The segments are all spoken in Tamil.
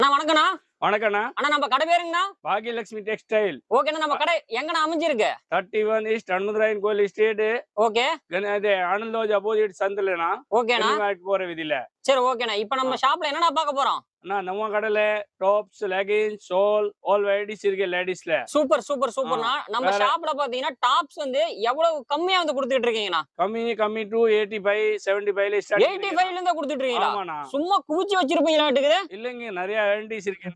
அண்ணா வணக்கண்ணா வணக்கண்ணா அண்ணா நம்ம கடை பேருங்கண்ணா. பாகியலட்சுமி டெக்ஸ்டைல். ஓகேண்ணா கடை எங்கண்ணா அமைஞ்சிருக்கு? தேர்ட்டி ஒன் ஈஸ்ட் அனுமதராயன் கோயில் ஸ்ட்ரீட் ஓகே இது ஆனந்தோஜ் அப்போசிட் சந்திலண்ணா ஓகேண்ணா போற விதில சரி ஓகேண்ணா இப்போ நம்ம ஷாப்ல என்னண்ணா பார்க்க போறோம்? அண்ணா நம்ம கடையில tops leggings shawl all varieties இருக்கு லேடிஸ்ல சூப்பர் சூப்பர் சூப்பர்ண்ணா. நம்ம ஷாப்ல பாத்தீங்கன்னா டாப்ஸ் வந்து எவ்வளவு கம்மியா வந்து கொடுத்துட்டு இருக்கீங்கண்ணா கம்மி கம்மி டு எயிட்டி ஃபைவ் செவன்டி ஃபைவ்ல எயிட்டி ஃபைவ்ல இருந்து கொடுத்துட்டு இருக்கீங்களா சும்மா குவிச்சு வச்சிருப்பீங்களாட்டுக்குது இல்லைங்க நிறைய வெரைட்டிஸ் இருக்கு.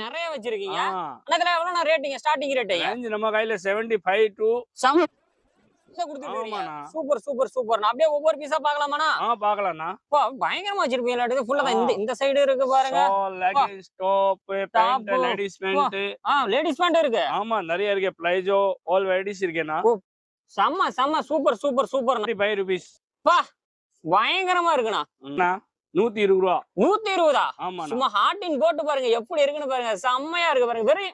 நிறைய வச்சிருக்கீங்க. இதுல எவ்வளவு ரேட்டிங்க ஸ்டார்டிங் ரேஞ்ச் நம்ம கையில seventy five to super super super. ஒவ்வொரு ஒவ்வொரு பீஸா பார்க்கலாமாண்ணா? ஆ பாக்கலாம்ண்ணா பயங்கரமா வச்சிருப்பீங்களாட்டுக்கு ஃபுல்லா இந்த இந்த சைடு இருக்கு பாருங்க. Leggings top pant Top. Ladies pant ஆ லேடிஸ் பேண்ட் இருக்கு. ஆமா நிறைய இருக்கு. பிளைஜோ ஆல் வெரைட்டிஸ் இருக்கேண்ணா. செம்ம செம்ம super super super. Five rupees பயங்கரமா இருக்குண்ணா. நூத்தி இருபது ரூபா. நூத்தி இருபதா? ஆமாண்ணா. சும்மா ஹார்டின் போட்டு பாருங்க. எப்படி இருக்குன்னு பாருங்க. செம்மையா இருக்கு பாருங்க. வெரி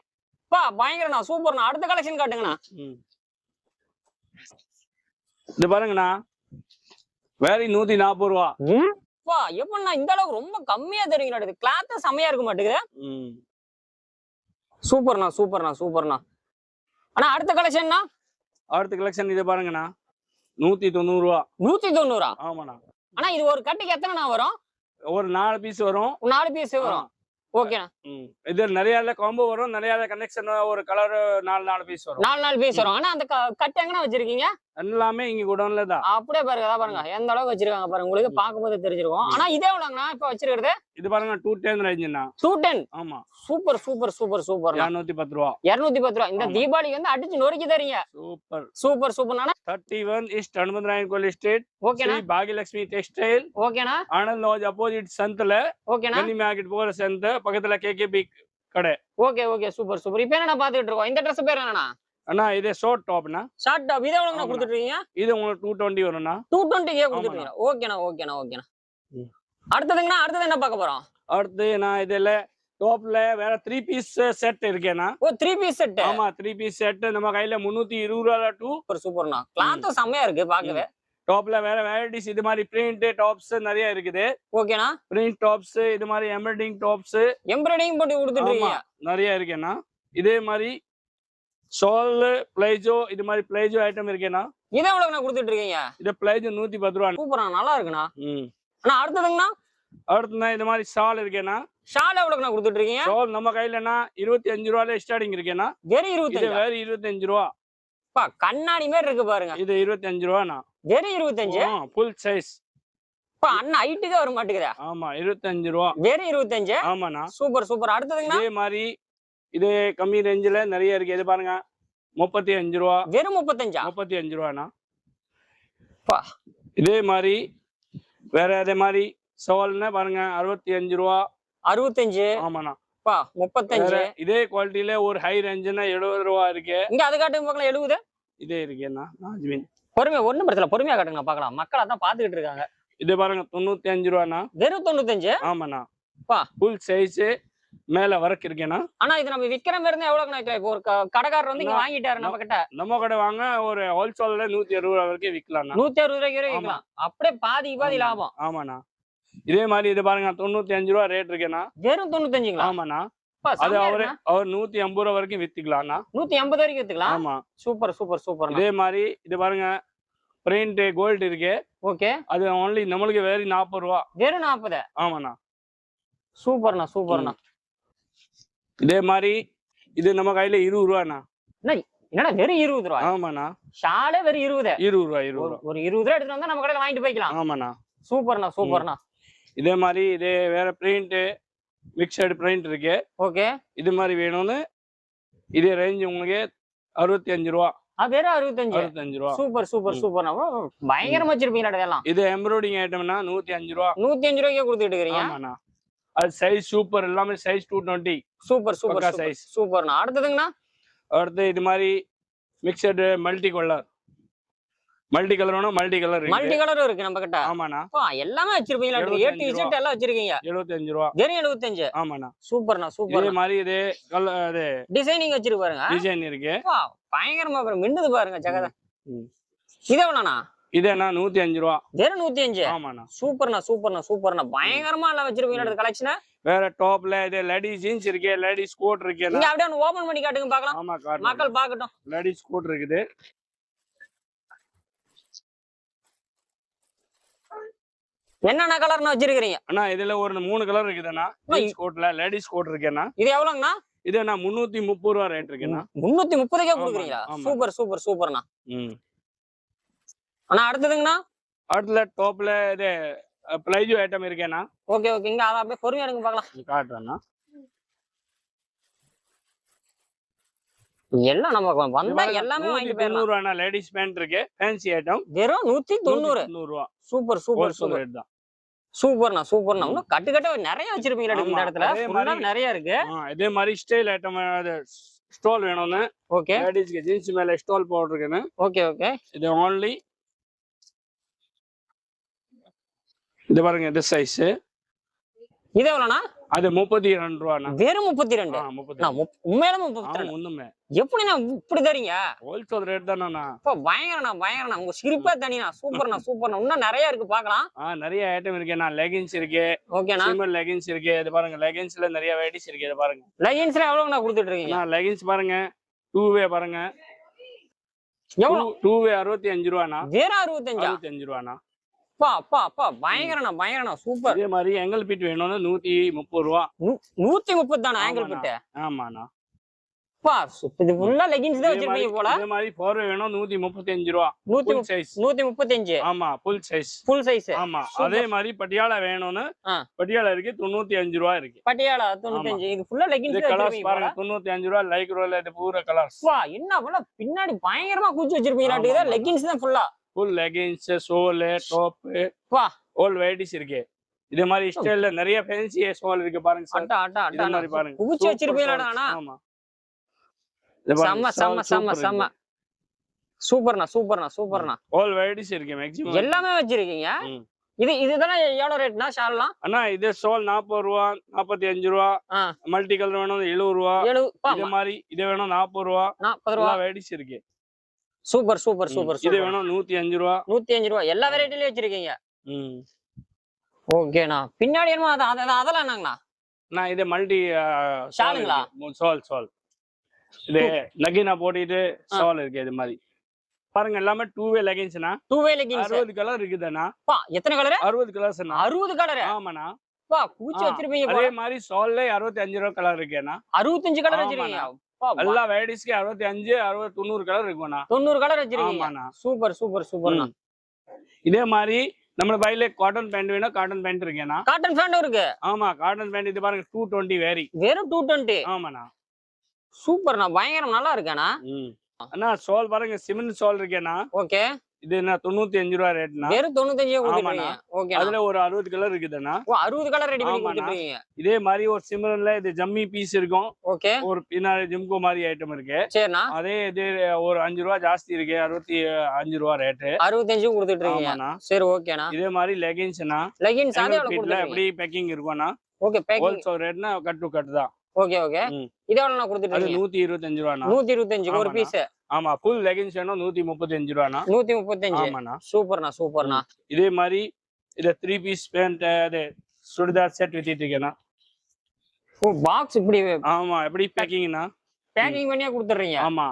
பா பயங்கரண்ணா சூப்பர்ண்ணா. அடுத்த கலெக்ஷன் காட்டுங்கண்ணா. இது பாருங்கண்ணா. வேற நூத்தி நாற்பது ரூபா. பா எப்படிண்ணா இந்த அளவுக்கு ரொம்ப கம்மியா தெரியுங்களா கிளாத் செம்மையா இருக்க மாட்டேங்குது. ம். சூப்பர்ண்ணா சூப்பர்ண்ணா சூப்பர்ண்ணா. அண்ணா அடுத்த கலெக்ஷன்னா அடுத்த கலெக்ஷன் இது பாருங்கண்ணா. நூத்தி தொண்ணூறு ரூபா. நூத்தி தொண்ணூறா? ஆமாண்ணா. அண்ணா இது ஒரு கட்டுக்கு எத்தனைண்ணா வரும்? ஒரு நாலு பீஸ் வரும். ஒரு நாலு பீஸ் வரும். ஓகேண்ணா. இது நிறைய காம்போ வரும் நிறைய கனெக்ஷன் ஒரு கலர் நாலு நாலு பீஸ் வரும். நாலு நாலு பீஸ் வரும். ஆனா அந்த க- கட்டு எங்கண்ணா வச்சிருக்கீங்க? எல்லாமே இங்க குடோன்ல தான். அப்படியே பாருங்க அதான் பாருங்க. எந்த அளவுக்கு வச்சிருக்காங்க பாருங்க. உங்களுக்கு பார்க்கும்போது தெரிஞ்சிருக்கும். ஆனா இதே எவ்வளவுங்கண்ணா இப்ப வச்சிருக்கிறது? இது பாருங்க டூ டென் ரேஞ்சுண்ணா டூ டென் ஆமா. சூப்பர் சூப்பர் சூப்பர் சூப்பர் இரநூத்தி பத்து ரூபா. இருநூத்தி பத்து ரூபா. இந்த ஆமா. தீபாவளிக்கு வந்து அடிச்சு நொறுக்கி தரீங்க. Super super super thirty one east Hanumantharayan கோயில் எஸ்டேட் ஓகேண்ணா பாகியலட்சுமி டெக்ஸ்டைல் ஓகேண்ணா ஆனந்த் லாஜ் அப்போசிட் சந்தில ஓகேண்ணா மார்க்கெட் போற சந்தை பக்கத்துல கேகேபி கடை. ஓகே ஓகே சூப்பர் சூப்பர் இப்போ என்ன பாத்துட்டு இருக்கோம்? இந்த ட்ரெஸ் பேர் என்னண்ணா? அண்ணா இது ஷார்ட் டாப்னா ஷார்ட் டாப் இதை ஆமாண்ணா. கொடுத்துட்டு இருக்கீங்க இது உங்களுக்கு டூ டுவெண்ட்டி வரும்ண்ணா. டூ டுவெண்ட்டிக்கே கொடுத்துருக்கீங்க ஓகேண்ணா ஓகேண்ணா ஓகேண்ணா. அடுத்ததுங்கண்ணா அடுத்தது என்ன பார்க்க போறோம்? அடுத்து நான் இதுல டாப்ல வேற த்ரீ பீஸ் செட் இருக்கேண்ணா ஓ த்ரீ பீஸ் செட் ஆமா த்ரீ பீஸ் செட் நம்ம கையில முன்னூத்தி இருபது ரூபா டூ சூப்பர் சூப்பர்ண்ணா கிளாத்தும் செம்மையா இருக்கு பாக்கவே டாப்ல வேற வெரைட்டிஸ் இது மாதிரி பிரிண்ட் டாப்ஸ் நிறைய இருக்குது. ஓகேண்ணா பிரிண்ட் டாப்ஸ் இது மாதிரி எம்ப்ராய்டிங் டாப்ஸ் எம்ப்ராய்டிங் போட்டு கொடுத்துட்டு நிறைய இருக்கேண்ணா இதே மாதிரி ஷால் பிளைஜோ இது மாதிரி பிளைஜோ ஐட்டம் இருக்கேண்ணா இதை எவ்வளவுண்ணா கொடுத்துட்டு இருக்கீங்க இது பிளைஜோ நூத்தி பத்து ரூபா சூப்பர்ண்ணா நல்லா இருக்குண்ணா. ம். அண்ணா அடுத்ததுங்கண்ணா? அடுத்துனா இது மாதிரி ஷால் இருக்கேண்ணா ஷால் எவ்வளவுண்ணா கொடுத்துட்டு இருக்கீங்க ஷால் நம்ம கையிலனா இருபத்தி அஞ்சு ரூபால ஸ்டார்டிங் இருக்கேண்ணா வெறும் இது இருபத்தஞ்சு வேற இருபத்தி அஞ்சு ரூபா. கண்ணாடி மாதிரி இருக்கு பாருங்க. இது இருபத்தி அஞ்சு ரூபாண்ணா வெறும் இருபத்தஞ்சு? ஃபுல் சைஸ் இப்ப அண்ணன் ஹைட்டுக்கே வர மாட்டேங்குதா ஆமா இருபத்தி அஞ்சு ரூபா. வெறும் இருபத்தஞ்சு? ஆமாண்ணா. Super super. அடுத்ததுங்கண்ணா? இதே மாதிரி இது கம்மி ரேஞ்சில் நிறைய இருக்கு. இது பாருங்க. முப்பத்தி அஞ்சு ரூபா. வெறும் முப்பத்தஞ்சா? முப்பத்தி அஞ்சு ரூபாண்ணா. இதே மாதிரி வேற அதே மாதிரி சவால்னா பாருங்க. அறுபத்தி அஞ்சு ரூபா. அறுபத்தஞ்சு? ஆமாண்ணா. பா முப்பத்தஞ்சு. இதே குவாலிட்டியில ஒரு ஹை ரேஞ்சுனா எழுபது ரூபா இருக்கு. இங்க அது காட்டுங்க பார்க்கலாம். எழுபது? இதே இருக்கேண்ணா. நாஜ்மின் பொறுமையா ஒண்ணும் பிரச்சனை பொறுமையா காட்டுங்க பார்க்கலாம். மக்கள் அதான் பாத்துக்கிட்டு இருக்காங்க. இது பாருங்க தொண்ணூத்தி அஞ்சு ரூபாண்ணா. வெறும் தொண்ணூத்தஞ்சு? ஆமாண்ணா. பா. ஃபுல் சைஸ் மேல வரக்கு இருக்கேண்ணா. ஆனா இது நம்ம விக்கிற மாதிரி இருந்தா எவ்வளவு நினைக்கிறேன் இப்போ ஒரு க- கடைக்காரர் வந்து இங்க வாங்கிட்டாரு நம்ம கிட்ட நம்ம கடை வாங்க ஒரு ஹோல்சேல்ல நூத்தி அறுபது ரூபா வரைக்கும் விற்கலாம்ண்ணா நூத்தி அறுபது ரூபாய்க்கு விற்கலாம் அப்படியே பாதி பாதி. லாபம். ஆமாண்ணா. இதே மாதிரி இது பாருங்க தொண்ணூத்தி அஞ்சு ரூபா ரேட் இருக்கேண்ணா. வெறும் தொண்ணூத்தஞ்சுங்களா? ஆமாண்ணா. அப்பா, அது செம்மையா அவரு இருக்குண்ணா. அவர் நூத்தி ஐம்பது ரூபா வரைக்கும் வித்துக்கலாம்ண்ணா நூத்தி எண்பது வரைக்கும் வித்துக்கலாம்? ஆமா. சூப்பர் சூப்பர் சூப்பர் இதே மாதிரி இது பாருங்க பிரிண்ட் கோல்டு இருக்கு. ஓகே. அது ஒன்லி நம்மளுக்கு வேற நாற்பது ரூபா. வெறும் நாற்பது ஆமாண்ணா. சூப்பர்ண்ணா சூப்பர்ண்ணா. இதே மாதிரி இது நம்ம கையில இருபது ரூபாண்ணா. என்னடா வெறும் இருபது ரூபாய்? ஆமாண்ணா. ஷாலே வெறும் இருபது. இருபது ரூபா இருபது ரூபா ஒரு இருபது ரூபா எடுத்துட்டு வந்தா நம்ம கடையில வாங்கிட்டு போய்க்கலாம். ஆமாண்ணா. சூப்பர்ண்ணா சூப்பர்ண்ணா. இதே மாதிரி இதே வேற பிரிண்ட் மிக்சடு பிரிண்ட் இருக்கு. ஓகே. இது மாதிரி வேணும்னு இதே ரேஞ்ச் உங்களுக்கு அறுபத்தி அஞ்சு ரூபா. வெறும் அறுபத்தஞ்சு அறுபத்தஞ்சு ரூபா. சூப்பர் சூப்பர் ஓ, பயங்கரமா வச்சிருப்பீங்களா இதெல்லாம் இது எம்ப்ராய்டிங் ஐட்டம்னா நூத்தி அஞ்சு ரூபா. நூத்தி அஞ்சு ரூபாய்க்கே கொடுத்துட்டு இருக்கிறீங்க? அது சைஸ் சூப்பர் எல்லாமே size two twenty super super super. size. சூப்பர்ண்ணா. அடுத்ததுங்கண்ணா? அடுத்து இது மாதிரி mixed multi colour multi colour வேணும் மல்டி கலர் மல்டி கலரும் இருக்கு நம்ம கிட்ட ஆமாண்ணா எல்லாமே வச்சிருப்பீங்களா ஏ டு 75 இசட் எல்லாம் வச்சிருக்கீங்க. எழுபத்தஞ்சு ரூபா. வெறும் எழுபத்தஞ்சு ஆமாண்ணா. சூப்பர்ண்ணா இதே சூப்பர் மாதிரி இது கலர் இது டிசைனிங் வச்சிருக்கு பாருங்க. டிசைன் இருக்கு. பயங்கரமா பாருங்க. மின்னுது பாருங்க ஜெகத. இது எவ்வளோண்ணா? இதேண்ணா நூத்தி அஞ்சு ரூபா. வெறும் நூத்தி அஞ்சு ஆமாண்ணா. சூப்பர்ண்ணா சூப்பர்ண்ணா சூப்பர்ண்ணா. பயங்கரமா எல்லாம் வச்சிருப்பீங்களா கலெக்ஷன் வேற டாப்ல இது லேடிஸ் ஜீன்ஸ் இருக்கு லேடிஸ் கோட் இருக்கு இங்க அப்படியே ஓபன் பண்ணி காட்டுங்க காட்டுறேன் மக்கள் பார்க்கட்டும். லேடிஸ் கோட் இருக்குது. என்னென்ன கலர்னு வச்சிருக்கீங்க அண்ணா இதுல ஒரு மூணு கலர் இருக்குதுண்ணா. கோட்ல லேடிஸ் கோட் இருக்குண்ணா. இது எவ்வளோங்கண்ணா? இது நான் முந்நூத்தி முப்பது ரூபா ரேட் இருக்குண்ணா. முன்னூத்தி முப்பதுக்கே கொடுக்குறீங்களா. சூப்பர் சூப்பர் சூப்பர்ண்ணா. ம். அண்ணா அடுத்ததுங்கண்ணா? அடுத்துல டாப்ல இது பிளைஜோ ஐட்டம் இருக்கேண்ணா. Okay okay. இங்க அதை அப்படியே பொறுமையா எடுங்க பார்க்கலாம். காட்டுறேண்ணா. எல்லாம் நம்ம வந்தா எல்லாமே வாங்கி போயிடலாம். லேடிஸ் பேண்ட் இருக்கு. ஃபேன்சி ஐட்டம் வெறும் நூத்தி தொண்ணூறு. தொண்ணூறுவா super super wholesale super. Rate தான். சூப்பர்ண்ணா சூப்பர்ண்ணா. இன்னும் கட்டு கட்ட நிறைய வச்சிருப்பீங்களா இந்த இடத்துல. நிறைய இருக்கு. இதே மாதிரி ஸ்டைல் ஐட்டம் ஸ்டால் வேணும்னு. ஓகே லேடிஸ்க்கு ஜீன்ஸ் மேல ஸ்டால் போட்டிருக்குன்னு. ஓகே ஓகே இது only இது பாருங்க இது சைஸ் இது எவ்வளோண்ணா? அது முப்பத்தி ரெண்டு ரூபாண்ணா வெறும் முப்பத்தி ரெண்டு நான் உண்மையில முப்பத்தி ரெண்டு ஒண்ணுமே எப்படிண்ணா இப்படி தரீங்க? ஹோல்சேல் ரேட் இப்போ பயங்கரண்ணா பயங்கரண்ணா உங்க சிரிப்பா தனிண்ணா. சூப்பர்ண்ணா சூப்பர்ண்ணா. இன்னும் நிறைய இருக்கு பார்க்கலாம். ஆ நிறைய ஐட்டம் இருக்குண்ணா லெகின்ஸ் இருக்கு. ஓகேண்ணா. லெகின்ஸ் இருக்கு. இது பாருங்க லெகின்ஸ்ல நிறைய வெரைட்டிஸ் இருக்கு இது பாருங்க. லெகின்ஸ்ல எவ்வளோண்ணா கொடுத்துட்டு இருக்கீங்க? லெகின்ஸ் பாருங்க. டூ வே பாருங்க. எவ்வளோ டூ வே அறுபத்தி அஞ்சு ரூபாண்ணா. வெறும் அறுபத்தஞ்சா? அறுபத்தி அஞ்சு ரூபாண்ணா. அப்பா அப்பா அப்பா பயங்கரண்ணா பயங்கரண்ணா சூப்பர் இதே மாதிரி பீட் வேணும்னு நூத்தி முப்பது ரூபா. நூத்தி முப்பது தானே ஆங்கிள் ஆமாண்ணா. பிட்டு ஆமாண்ணா. அப்பா சு- இது ஃபுல்லா லெகின்ஸ் தான் வச்சிருப்பீங்க போல. இதே மாதிரி ஃபோர் வேணும் நூத்தி முப்பத்தி அஞ்சு ரூபா. நூத்தி சைஸ் நூத்தி முப்பத்தஞ்சு. ஆமா ஃபுல் சைஸ் ஃபுல் சைஸ் ஆமா. அதே மாதிரி பட்டியாலா வேணும்னு. பட்டியாலா இருக்கு தொண்ணூத்தி அஞ்சு ரூபா இருக்கு. பட்டியாலா தொண்ணூத்தஞ்சு. இது ஃபுல்லா லெகின்ஸ் கலர்ஸ் வச்சிருப்பீங்க போல பாருங்க தொண்ணூத்தி அஞ்சு ரூபா லைக் ரோல இது பூரா கலர்ஸ் அப்பா என்ன பின்னாடி பயங்கரமா குச்சி ஆமா. லெகின்ஸ் தான் ஃபுல்லா ஃபுல் லெகின்ஸ் சோலு டாப் வா. ஆல் வெரைட்டிஸ் இருக்கு. இதே மாதிரி ஸ்டைல்ல நிறைய ஃபேன்சி சோல் இருக்கு பாருங்க சார் அட்டா அட்டா இதே மாதிரி அட்டா பாருங்க. குவிச்சு வச்சிருப்பீங்களாடா. அண்ணா? ஆமா. செம்ம செம்ம செம்ம செம்ம. சூப்பர்ண்ணா சூப்பர்ண்ணா சூப்பர்ண்ணா. ஆல் வெரைட்டிஸ் இருக்கு மேக்ஸிமம் எல்லாமே வச்சிருக்கீங்க. இது இதுதானே எவ்வளவு ரேட்னா ஷால்லாம்? அண்ணா இது சோல் நாற்பது ரூபா நாற்பத்தி அஞ்சு ரூபா. மல்டி கலர் வேணும் எழுபது ரூபா. இது மாதிரி இது வேணும் நாற்பது ரூபா. நாற்பது ரூபா. வெரைட்டிஸ் இருக்கு. சூப்பர் சூப்பர் சூப்பர் இது வேணும் நூத்தி அஞ்சு ரூபா. நூத்தி அஞ்சு ரூபா. எல்லா வெரைட்டிலயும் வச்சிருக்கீங்க. ஓகேண்ணா. பின்னாடி என்னமோ அது அது- அது- அதெல்லாம் என்னங்கண்ணா? நான் இது மல்டி ஷாலுங்களா? சோல் சோல் இது லெகினா போட்டுட்டு சால் இருக்கு இது மாதிரி. பாருங்க எல்லாமே டூ வே லெகின்ஸ்னா டூ வே லெகின்ஸ் அறுபது கலர் இருக்குதுண்ணா. எத்தனை கலரு அறுபது கலர்ஸ்ண்ணா அறுபது கலரு ஆமாண்ணா. அப்பா குச்சி வச்சிருப்பீங்க அதே. மாதிரி சால்ல அறுபத்தி அஞ்சு ரூபா கலர் இருக்குண்ணா அறுபத்தஞ்சு கலர். வச்சிருக்கீங்க. எல்லா வெரைட்டிஸ்க்கு அறுபத்தி அஞ்சு அறுபது தொண்ணூறு கலர் இருக்கும்ண்ணா. தொண்ணூறு கலர் வச்சிருக்கீங்க. சூப்பர் சூப்பர் சூப்பர்ண்ணா. இதே மாதிரி நம்ம பையில காட்டன் பேண்ட் வேணும் காட்டன் பேண்ட் இருக்கேண்ணா. காட்டன் ஃபேண்டும் இருக்கு. ஆமா காட்டன் பேண்ட் இது பாருங்க டூ டுவெண்ட்டி வேரி வெறும் டூ டுவெண்ட்டி ஆமாண்ணா. சூப்பர்ண்ணா பயங்கரம் நல்லா இருக்கேண்ணா. அண்ணா சோல் பாருங்க சிமெண்ட் சோல் இருக்கேண்ணா. ஓகே. இது என்ன தொண்ணூத்தி அஞ்சு ரூபா ரேட்னா? வெறும் தொண்ணூத்தஞ்சே கொடுத்துருக்கீங்க ஓகே அதுல ஒரு அறுபது கலர் இருக்குதுண்ணா. ஓ அறுபது கலர் ரெடி பண்ணி ஆமாண்ணா. கொடுத்துருக்கீங்க இதே மாதிரி ஒரு சிம்ரன்ல இது ஜம்மி பீஸ் இருக்கும். ஓகே. ஒரு பின்னாடி ஜிம்கோ மாதிரி ஐட்டம் இருக்கு. சரிண்ணா. அதே இது ஒரு அஞ்சு ரூபா ஜாஸ்தி இருக்கு. அறுபத்தி அஞ்சு ரூபா ரேட்டு அறுபத்தஞ்சு கொடுத்துட்டு இருக்கீங்க. ஆமாண்ணா. சரி ஓகேண்ணா. இதே மாதிரி லெகின்ஸ்னா லெகின்ஸ் எப்படி பேக்கிங் இருக்கும்னா ஓகே பேக்கிங் ரேட்னா கட் டு கட் தான். Okay okay. இது நான் கொடுத்துட்டு நூத்தி இருபத்தஞ்சு ரூபாண்ணா. நூத்தி இருபத்தஞ்சு ஒரு. பீஸ் ஆமா ஃபுல் லெகின்ஸ் வேணும் நூத்தி முப்பத்தி அஞ்சு ரூபாண்ணா. நூத்தி முப்பத்தஞ்சு. ஆமாண்ணா. சூப்பர்ண்ணா சூப்பர்ண்ணா. இதே மாதிரி இத த்ரீ பீஸ் பேண்ட் அது சுடிதார் செட் வித்திட்டு இருக்கேண்ணா ஓ பாக்ஸ் இப்படி ஆமா எப்படி பேக்கிங்னா பேக்கிங் பண்ணியே கொடுத்துறீங்க ஆமா.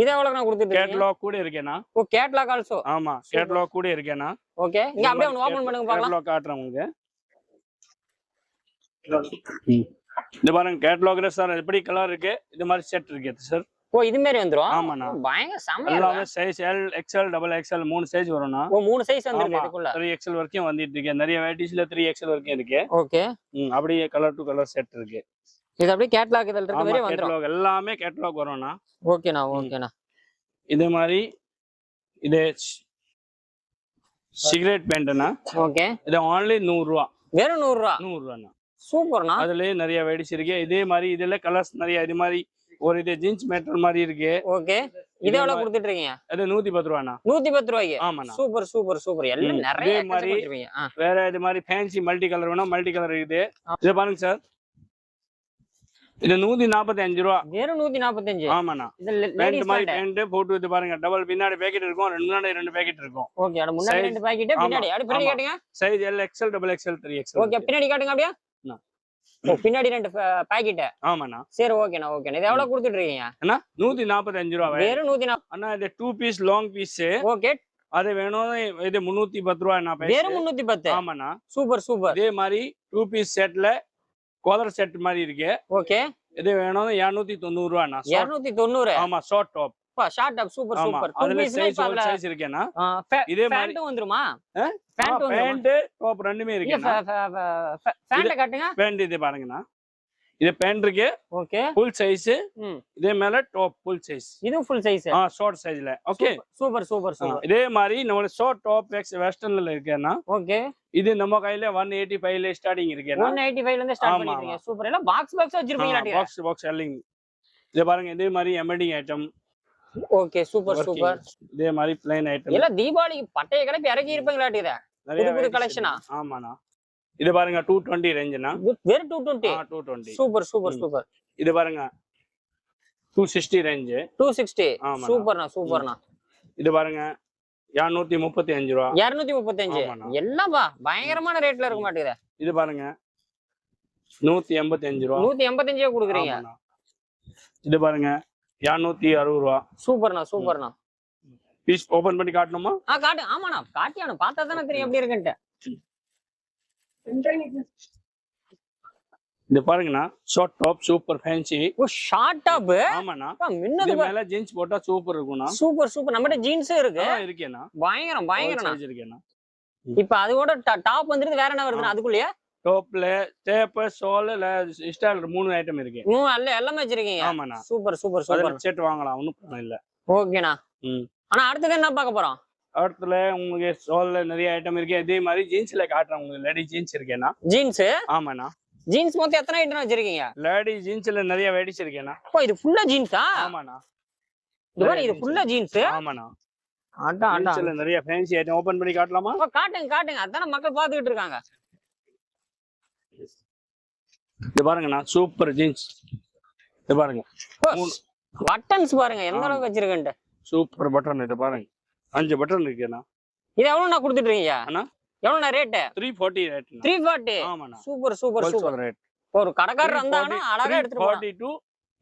இது எவ்வளவு நான் கொடுத்துட்டு கேட்லாக் கூட இருக்கேண்ணா. ஓ கேட்லாக் ஆல்சோ ஆமா கேட்லாக் கூட இருக்கேண்ணா. ஓகே இங்க அப்படியே ஓபன் பண்ணுங்க பார்க்கலாம். கேட்லாக் காட்டுறேன் உங்களுக்கு. இது பாருங்க கேட்லாக்ல சார் எப்படி கலர் இருக்கு? இது மாதிரி செட் இருக்கு சார். ஓ இது மாதிரி வந்துரும்? ஆமாண்ணா. பயங்கர எல்லாமே இருக்கு. Size L XL double XL மூணு சைஸ் வரும்ண்ணா. ஓ மூணு சைஸ் வந்துருக்கு. இதுக்குள்ள. த்ரீ எக்ஸ்எல் வரைக்கும் வந்துட்டு இருக்கு. நிறைய வெரைட்டிஸ்ல த்ரீ எக்ஸ்எல் வரைக்கும் இருக்கு. ஓகே. ம், அப்படியே கலர் டு கலர் செட் இருக்கு. இது அப்படியே கேட்லாக் இதில் இருக்க மாதிரி வந்துரும். கேட்லாக் எல்லாமே கேட்லாக் வரும்ண்ணா. ஓகேண்ணா ஓகேண்ணா. இதே மாதிரி இது சிகரெட் பேண்ட்னா ஓகே. இது ஆன்லி நூறு ரூபா வெறும் நூறு ரூபா நூறு ரூபாண்ணா சூப்பர்ண்ணா. அதுலயே நிறைய வெரைட்டிஸ் இருக்கு. இதே மாதிரி இதுல கலர்ஸ் நிறைய இது மாதிரி ஒரு இது ஜீன்ஸ் மெட்டீரியல் மாதிரி இருக்கு. ஓகே. இது எவ்வளவு கொடுத்துட்டு இருக்கீங்க அது நூத்தி பத்து ரூபாண்ணா நூத்தி பத்து ரூபாய்க்கு ஆமாண்ணா. Super super super. எல்லாம் நிறைய மாதிரி- வேற இது மாதிரி ஃபேன்சி மல்டி கலர் வேணும் மல்டி கலர் இருக்குது. இது பாருங்க சார். இது நூத்தி நாற்பத்தி அஞ்சு ரூபா வெறும் நூத்தி நாற்பத்தஞ்சு ஆமாண்ணா பேண்ட் மாதிரி பேண்ட் போட்டு பாருங்க. டபுள் பின்னாடி பேக்கெட் இருக்கும். ரெண்டு முன்னாடி ரெண்டு பேக்கெட் இருக்கும். ஓகே முன்னாடி ரெண்டு பாக்கெட் பின்னாடி. அப்படி பின்னாடி ஆமா. காட்டுங்க. Size L XL double XL three XL okay பின்னாடி காட்டுங்க அப்படியே. ஓ பின்னாடி ரெண்டு பாக்கெட் ஆமாண்ணா. சரி ஓகேண்ணா ஓகேண்ணா. இது எவ்வளவு கொடுத்துட்டு இருக்கீங்க அண்ணா நூத்தி நாற்பத்தஞ்சு ரூபா வெறும் நூத்தி நாற்பது அண்ணா இது two piece long piece okay. அது வேணும் இது முன்னூத்தி பத்து ரூபா நான் வெறும் முன்னூத்தி பத்து ஆமாண்ணா. Super super. இதே மாதிரி டூ பீஸ் செட்ல கோலர் செட் மாதிரி இருக்கு. ஓகே. இது வேணும் இருநூத்தி தொண்ணூறு ரூபாண்ணா இருநூத்தி தொண்ணூறு? ஆமா short top short up super super அதுல சைஸ் சைஸ் fa- இதே மாதிரி வந்துருமா? பேண்ட் பேண்ட் டாப் ரெண்டுமே இருக்கு பேண்ட காட்டுங்க. பேண்ட் இது பாருங்கண்ணா. இது பேண்ட் இருக்கு. ஓகே. ஃபுல் சைஸ் இதே மேல டாப் ஃபுல் சைஸ் இதுவும் ஃபுல் சைஸ் ஆ ஷார்ட் சைஸ்ல ஓகே சூப்பர் சூப்பர் சூப்பர் இதே மாதிரி நம்ம ஷார்ட் டாப் எக்ஸ் வெஸ்டர்ன்ல இருக்கேன்னா? ஓகே. இது நம்ம கையில ஒன் எயிட்டி ஃபைவ்ல ஸ்டார்டிங் இருக்கேன்னா? ஒன் எயிட்டி ஃபைவ்ல இருந்து ஸ்டார்ட் பண்ணிருக்கீங்க சூப்பர். எல்லாம் பாக்ஸ் பாக்ஸ் வச்சிருப்பீங்களா பாக்ஸ் பாக்ஸ் செல்லிங் இதே பாருங்க இதே மாதிரி எம்எடிங் ஐட்டம் ஓகே சூப்பர் சூப்பர். இதே மாதிரி பிளைன் ஐட்டம் எல்லாம் தீபாவளிக்கு பட்டைய கிளப்பி இறக்கி இருப்பீங்களாட்டி இத? புது ஆ? ஆமாண்ணா. இது பாருங்க டூ டுவெண்ட்டி ரேஞ்சுண்ணா வெறும் two twenty two twenty super super. Super. இது பாருங்க two sixty range two sixty. சூப்பர்ண்ணா சூப்பர்ண்ணா. இது பாருங்க இரநூத்தி முப்பத்தி அஞ்சு ரூபா. இருநூத்தி. எல்லாம் பா பயங்கரமான ரேட்ல இருக்க மாட்டேங்குது இது. பாருங்க நூத்தி எண்பத்தி அஞ்சு ரூபா. நூத்தி கொடுக்குறீங்க. ஆமாண்ணா. இது பாருங்க இரநூத்தி அறுபது ரூபா. சூப்பர்ண்ணா சூப்பர்ண்ணா. பீஸ் ஓபன் பண்ணி காட்டணுமா? ஆ காட்டு. ஆமாண்ணா காட்டியானு பார்த்தா தானே தெரியும் எப்படி இருக்குன்ட்டு. இது பாருங்கண்ணா ஷார்ட் டாப் சூப்பர் ஃபேன்சி ஓ ஷார்ட் டாப் ஆமாண்ணா. மின்னது மேல ஜீன்ஸ் போட்டா சூப்பர் இருக்கும்ண்ணா. Super super. நம்மகிட்ட ஜீன்ஸும் இருக்கு. இருக்கேண்ணா. பயங்கரம் பயங்கரம்ண்ணா. Size இருக்கேண்ணா. இப்ப அது கூட டாப் வந்துருது வேற என்ன வருதுண்ணா? அதுக்குள்ளேயே? டாப்ல டேப் சோல் ஸ்டைல் மூணு ஐட்டம் இருக்கு. மூணு அல்ல எல்லாமே வச்சிருக்கீங்க? ஆமாண்ணா. Super super super. செட் வாங்கலாம் ஒன்றும் பிரச்சனை இல்ல. ஓகேண்ணா. ம். ஆனா அடுத்தது என்ன பார்க்க போறோம்? அடுத்துல உங்களுக்கு சோல்ல நிறைய ஐட்டம் இருக்கு. இதே மாதிரி ஜீன்ஸ்ல காட்டுறேன் உங்களுக்கு. லேடி ஜீன்ஸ் இருக்கேண்ணா. ஜீன்ஸ் ஆமாண்ணா. ஜீன்ஸ் மொத்தம் எத்தனை ஐட்டம் வச்சிருக்கீங்க? லேடி ஜீன்ஸ்ல நிறைய வெடிச்சு இருக்கேண்ணா. ஓ இது ஃபுல்லா ஜீன்ஸா ஆமாண்ணா. இது ஃபுல்லா ஜீன்ஸ் ஆமாண்ணா. ஜீன்ஸ்ல நிறைய ஃபேன்சி ஐட்டம் ஓபன் பண்ணி காட்டலாமா? காட்டுங்க காட்டுங்க. அதானே மக்கள் பாத்துக்கிட்டு இருக்காங்க. இது பாருங்கண்ணா சூப்பர் ஜீன்ஸ் இது பாருங்க. பட்டன்ஸ் பாருங்க எந்த. அளவுக்கு வச்சிருக்கேன்ட்டு. சூப்பர் பட்டன் இது பாருங்க. அஞ்சு பட்டன் இருக்கேண்ணா இது எவ்வளவு நான் கொடுத்துட்டு இருக்கீங்க அண்ணா? எவ்வளவு rate three forty rate three forty ஆமாண்ணா சூப்பர் சூப்பர் சூப்பர் ரேட் ஒரு கடைக்காரர் வந்தாங்கன்னா அழகா எடுத்துட்டு போலாம். ஃபார்ட்டி டூ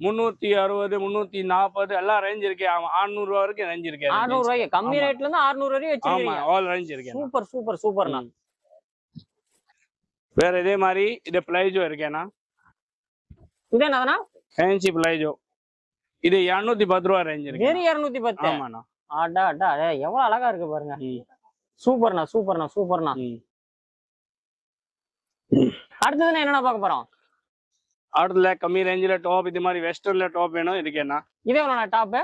முந்நூத்தி அறுபது முந்நூத்தி நாற்பது எல்லாம் ரேஞ்ச் இருக்கு. ஆறுநூறு ரூபா வரைக்கும் ரேஞ்ச் இருக்கு. ஆறுநூறு ரூபாய்க்கு கம்மி. ரேட்ல இருந்து ஆறுநூறு வரையும் ஆமா வச்சிருக்கீங்க ஆல் ரேஞ்ச் இருக்கு சூப்பர் சூப்பர் சூப்பர்ண்ணா வேற இதே மாதிரி இது பிளைஜோ இருக்கேண்ணா இது என்னதுன்னா ஃபேன்சி பிளைஜோ. இது இரநூத்தி பத்து ரூபா ரேஞ்ச் இருக்கு வெறும் இருநூத்தி பத்து. ஆமாண்ணா. அடா அடா அடே, எவ்வளவு அழகா இருக்கு பாருங்க. சூப்பர்ண்ணா சூப்பர்ண்ணா சூப்பர்ண்ணா. அடுத்ததுன்னா என்னண்ணா பார்க்க போறோம்? அடுத்துல கம்மி ரேஞ்சில் டாப் இது மாதிரி வெஸ்டர்ன்ல டாப் வேணும். இருக்கேண்ணா இது எவ்வளோண்ணா டாப்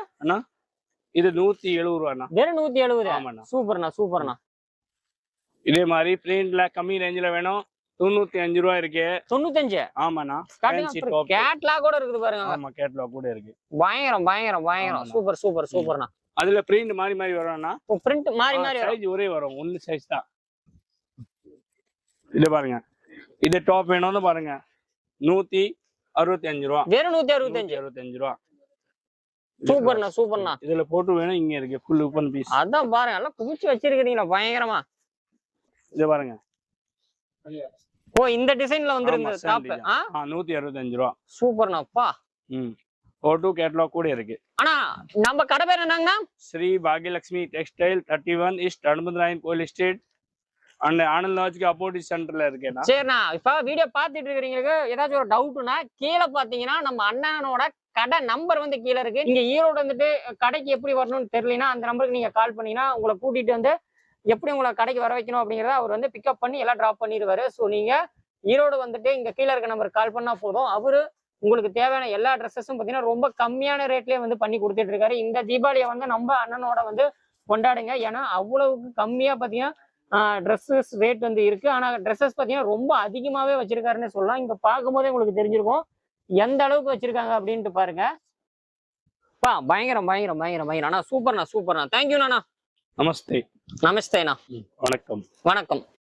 இது நூத்தி எழுபது ரூபாண்ணா. வெறும் நூத்தி எழுபது. ஆமாண்ணா. சூப்பர்ண்ணா சூப்பர்ண்ணா. இதே மாதிரி பிரிண்ட்ல கம்மி ரேஞ்சில வேணும். தொண்ணூத்தி அஞ்சு ரூபா இருக்கு. தொண்ணூத்தஞ்சு? ஆமாண்ணா. கேட்லாக் கூட இருக்குது பாருங்க. ஆமா கேட்லாக் கூட இருக்கு. பயங்கரம் பயங்கரம் பயங்கரம். சூப்பர் சூப்பர் சூப்பர்ண்ணா. அதுல பிரிண்ட் மாறி மாறி வரும்னா பிரிண்ட் மாறி மாறி சைஸ் ஒரே வரும். ஒன்னு சைஸ் தான். இது பாருங்க. இது டாப் வேணும்னு பாருங்க. நூத்தி அறுபத்தி அஞ்சு ரூபா. வெறும் நூத்தி அறுபத்தஞ்சு அறுபத்தஞ்சு ரூபா. சூப்பர்ண்ணா சூப்பர்ண்ணா. இதுல போட்டு வேணும் இங்க இருக்கு. ஃபுல் ஓப்பன் பீஸ் அதான் பாருங்க. எல்லாம் குவிச்சு வச்சிருக்கீங்களா பயங்கரமா. இது பாருங்க. ஓ இந்த டிசைன்ல வந்துருந்த டாப் நூத்தி அறுபத்தஞ்சு ரூபா. சூப்பர்ண்ணாப்பா ம். போட்டோ கேட்லாக் கூட இருக்கு. ஆனா நம்ம கடை பேர் என்னங்கண்ணா? Sri Bhagyalakshmi textile thirty one இஸ்ட் Anumantharayan Koil street and Anand லாஜ்க்கு அப்போசிட் சென்டர்ல இருக்கேண்ணா. சரிண்ணா இப்ப வீடியோ பாத்துட்டு இருக்கிறீங்களுக்கு ஏதாச்சும் ஒரு டவுட்னா கீழே பாத்தீங்கன்னா நம்ம அண்ணனோட கடை நம்பர் வந்து கீழே இருக்கு. நீங்க ஈரோடு வந்துட்டு கடைக்கு எப்படி வரணும்னு தெரியலனா அந்த நம்பருக்கு நீங்க கால் பண்ணீங்கன்னா உங்களை கூட்டிட்டு வந்து எப்படி உங்களை கடைக்கு வர வைக்கணும் அப்படிங்கறத அவர் வந்து பிக்கப் பண்ணி எல்லாம் ட்ராப் பண்ணிடுவாரு. ஸோ நீங்கள் ஈரோடு வந்துட்டு இங்க கீழே இருக்க நம்பருக்கு கால் பண்ணா போதும். அவரு உங்களுக்கு தேவையான எல்லா ட்ரெஸ்ஸஸும் பார்த்தீங்கன்னா ரொம்ப கம்மியான ரேட்லயே வந்து பண்ணி கொடுத்துட்டு இருக்காரு. இந்த தீபாவளியை வந்து நம்ம அண்ணனோட வந்து கொண்டாடுங்க. ஏன்னா அவ்வளவுக்கு கம்மியா பார்த்தீங்கன்னா ட்ரெஸ்ஸஸ் ரேட் வந்து இருக்கு. ஆனா ட்ரெஸ்ஸஸ் பார்த்தீங்கன்னா ரொம்ப அதிகமாவே வச்சிருக்காருன்னு சொல்லலாம். இங்க பார்க்கும்போதே உங்களுக்கு தெரிஞ்சிருக்கும். எந்த அளவுக்கு வச்சிருக்காங்க அப்படின்ட்டு பாருங்க. பா பயங்கரம் பயங்கரம் பயங்கரம் பயங்கரம். அண்ணா சூப்பர்ண்ணா சூப்பர்ண்ணா தேங்க்யூண்ணா நமஸ்தே. நமஸ்தேண்ணா. வணக்கம். வணக்கம்.